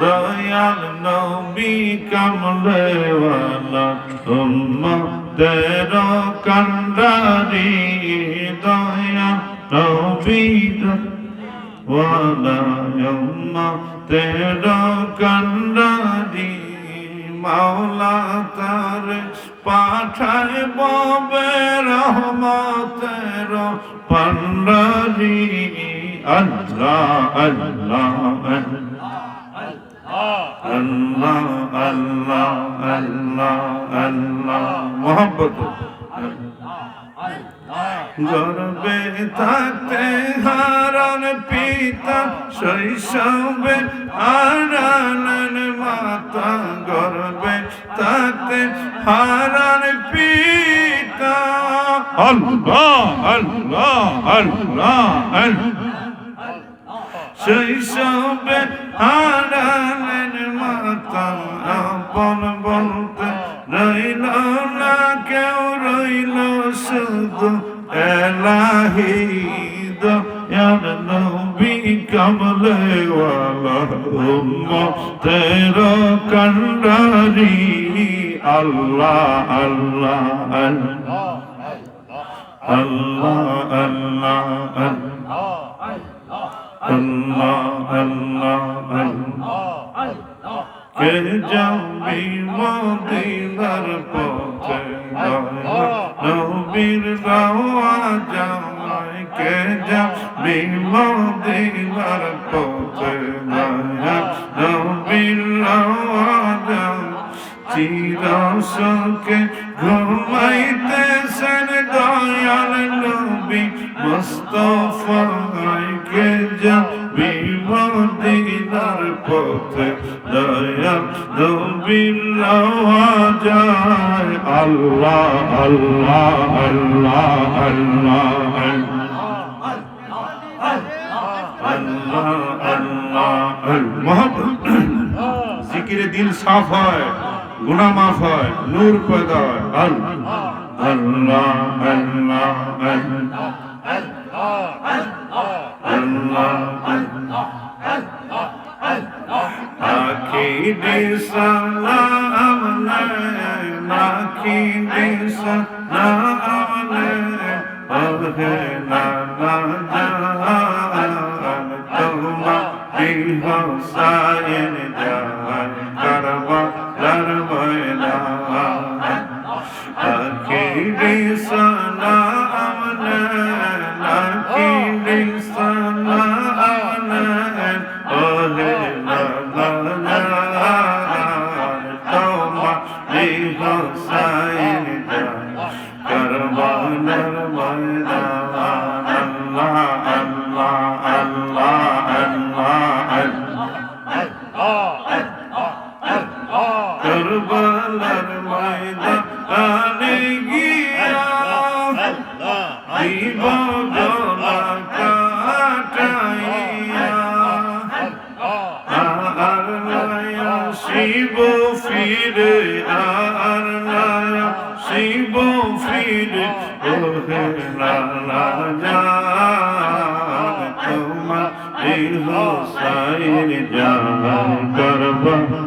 দয়াল নবী কমলেওয়ালা উম্মতের কন্ডারি দয়া নবী ওয়ালা উম্মতের কন্ডারি মাওলা তার পাঠায় ববে রহমতের পন্ডারি আল্লাহ আল্লাহ আল্লাহ আল্লাহ আল্লাহ আল্লাহ মোহাম্মত গর্বে থাকতে হারান পিতা শৈশবে হারালেন মাতা গর্বে থাকতে হারান পিতা আল্লাহ আল্লাহ আল্লাহ আল্লাহ শৈশবে হারালেন মাতা আপন বলতে, রইল না কেউ, রইল শুধু এলাহিদ ইয়ার নবী কমলে ওয়ালা উম্মতের কন্ডারি, আল্লাহ আল্লাহ আল্লাহ আল্লাহ আল্লাহ আল্লাহ। আল্লাহ আল্লাহ কে যাবি মদিনার পথে নবীর গাওয়া জামাই কে যাবি মদিনার পথে নবীর গাওয়া চিরসকে ঘুমাইতেছেন মুস্তফাকে যাবি মদিনার পথে, দয়াল নবীর লওয়া যায় আল্লাহ আল্লাহ আল্লাহ আল্লাহ আল্লাহ আল্লাহ। মোহাম্মদ জিকিরে দিল সাফ হয়, গুনাহ মাফ হয়, নূর পয়দা হয়। আল্লাহ আল্লাহ আল্লাহ আখিরে Nakidi salam nakidi salam bahna najan tuma bihausain jahan Krishna Sai. Hussain জান করব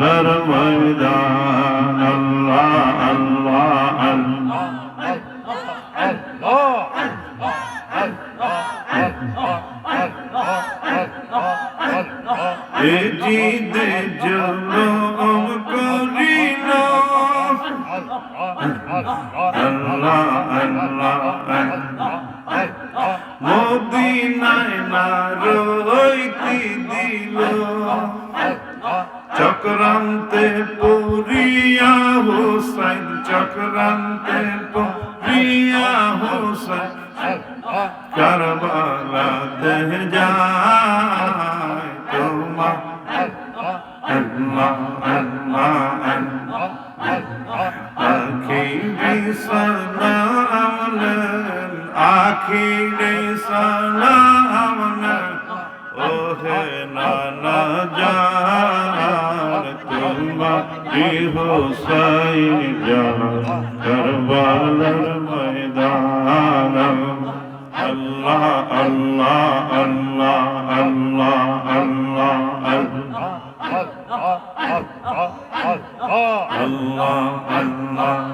নর ময়দান আল্লাহ আল্লাহ আল্লাহ। চক্রান্তে পুরিয়া হোসাইন, চক্রান্তে পুরিয়া হোসাইন। কারবালাতে যায় তোমার। আল্লাহ আল্লাহ আখিরি সালাম আখিরি সালাম ওহে নানা হোসাইন জান করবালার ময়দান আল্লাহ আল্লাহ আল্লাহ আল্লাহ আল্লাহ আল্লাহ আল্লাহ আল্লাহ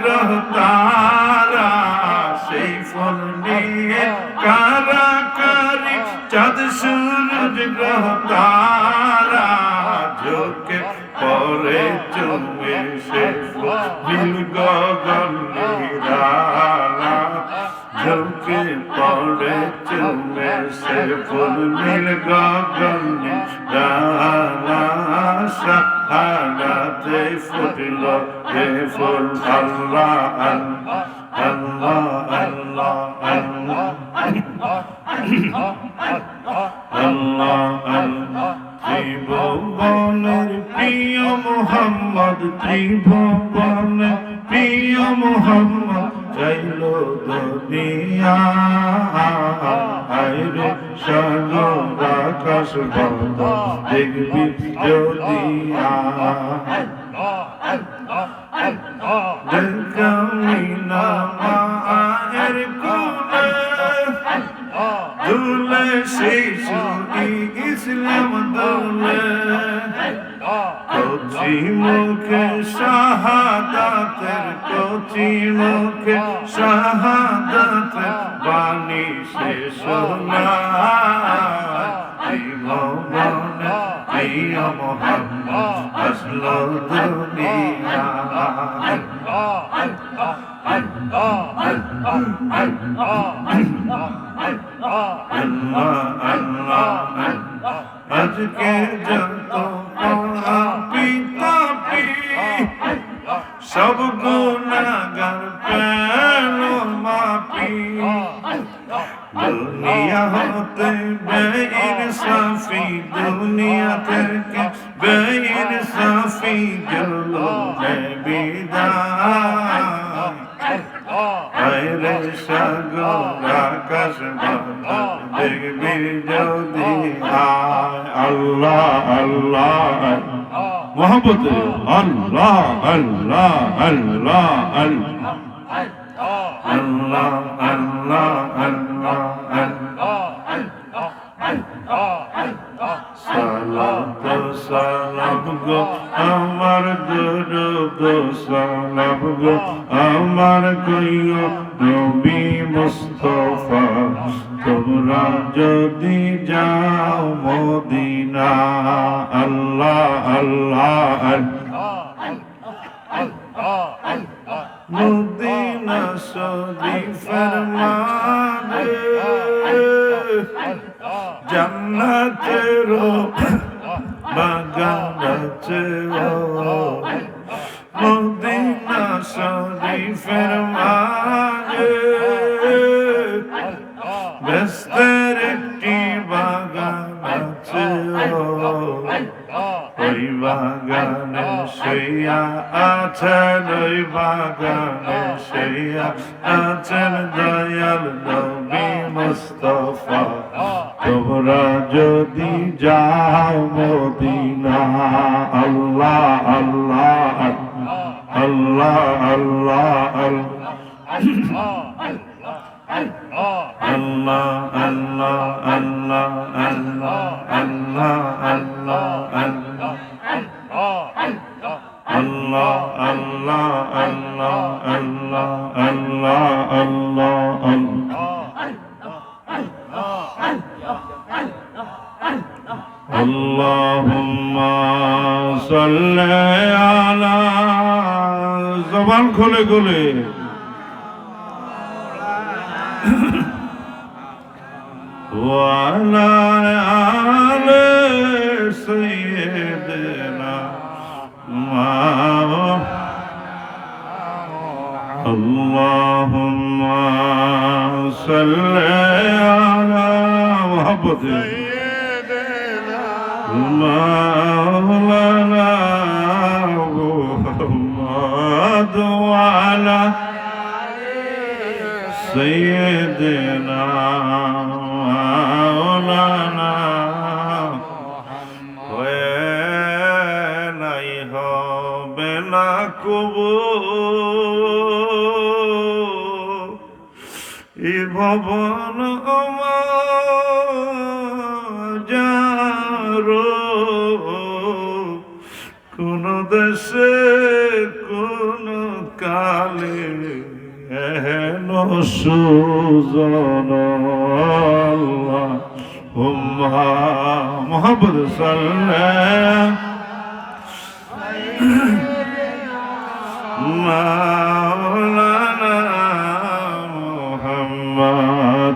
গ্রহ তারা সেই ফল নিয়ে কারাকারি। চাঁদ সূরজ গ্রহ তারা ঝোঁকে পরে চুমে সে নীল গগন নিরালা, ঝোঁকে পরে চুমে সে ফুল। নীল গগন নিরালা শাহাদাতে ফুটল হে ফুল আল্লাহ আল্লাহ আল্লাহ আল্লাহ আল্লাহ আল্লাহ ত্রিভুবনের প্রিয় মোহাম্মদ ত্রিভুবনের প্রিয় মোহাম্মদ চাইল দুনিয়া আইরে সাগর আকাশ বন্ধ দেখবি যদিয়া দেখামি মায়ের কোলে দুলে শিশু ইসলাম দোলে কচি মুখে শাহাদাতের কচি মুখে শাহাদাতের বাণী সে শোনায় মনে يا محمد أسلم دنيا আজকে যত পিতা পি সব গুণাগার পেল মাপি দুনিয়া হতে বেইর সাফি দুনিয়া থেকে বেইর সাফি গেল বিদায়। আইরে সাগর আকাশ দেখবি যদি আল্লাহ আল্লাহ মোহাম্মদ আল্লাহ আল্লাহ আল্লাহ আল্লাহ। আল্লাহ আল্লাহ আল্লাহ। and আছেন ওই বাগানে শুইয়া আছেন দয়াল নবী মুস্তফা তোমরা যদি যাও মদিনা আল্লাহ আল্লাহ আল্লাহ আল্লাহ আল্লাহ আল্লাহ আল্লাহ আল্লাহ আল্লাহ আল্লাহ আল্লাহ আল্লাহ আল্লাহ আল্লাহ আল্লাহ আল্লাহ আল্লাহ আল্লাহ আল্লাহুম্মা সাল্লি আলা জবান খুলে খুলে। ওয়ালা আলা اللهم صل على محبتك مولانا محمد وعلى سيدنا مولانا وين يهبنا كبور এই ভবন কোন দেশে কোন কালে সুজন মোহাম্মদ সাল্লাল্লাহ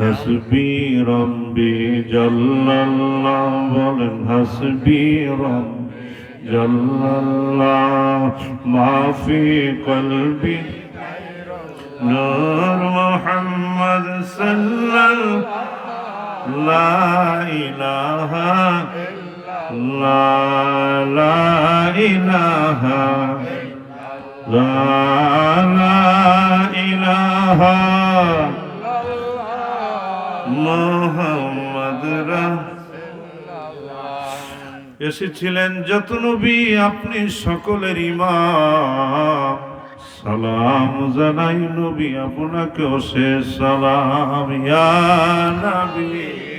হাসবি রব্বি জল্লাল্লাহ বলেন হাসবি রব্বি জল্লাল্লাহ মাফি কলবি নূর মুহাম্মদ সাল্লাল্লাহু লা ইলাহা ইল্লাল্লাহ লা ইলাহা লা ইলাহা মোহাম্মদ এসেছিলেন যত নবী, আপনি সকলের ইমা সালাম জানাই নবী আপনাকে সে সালাম। ইয়া নবী।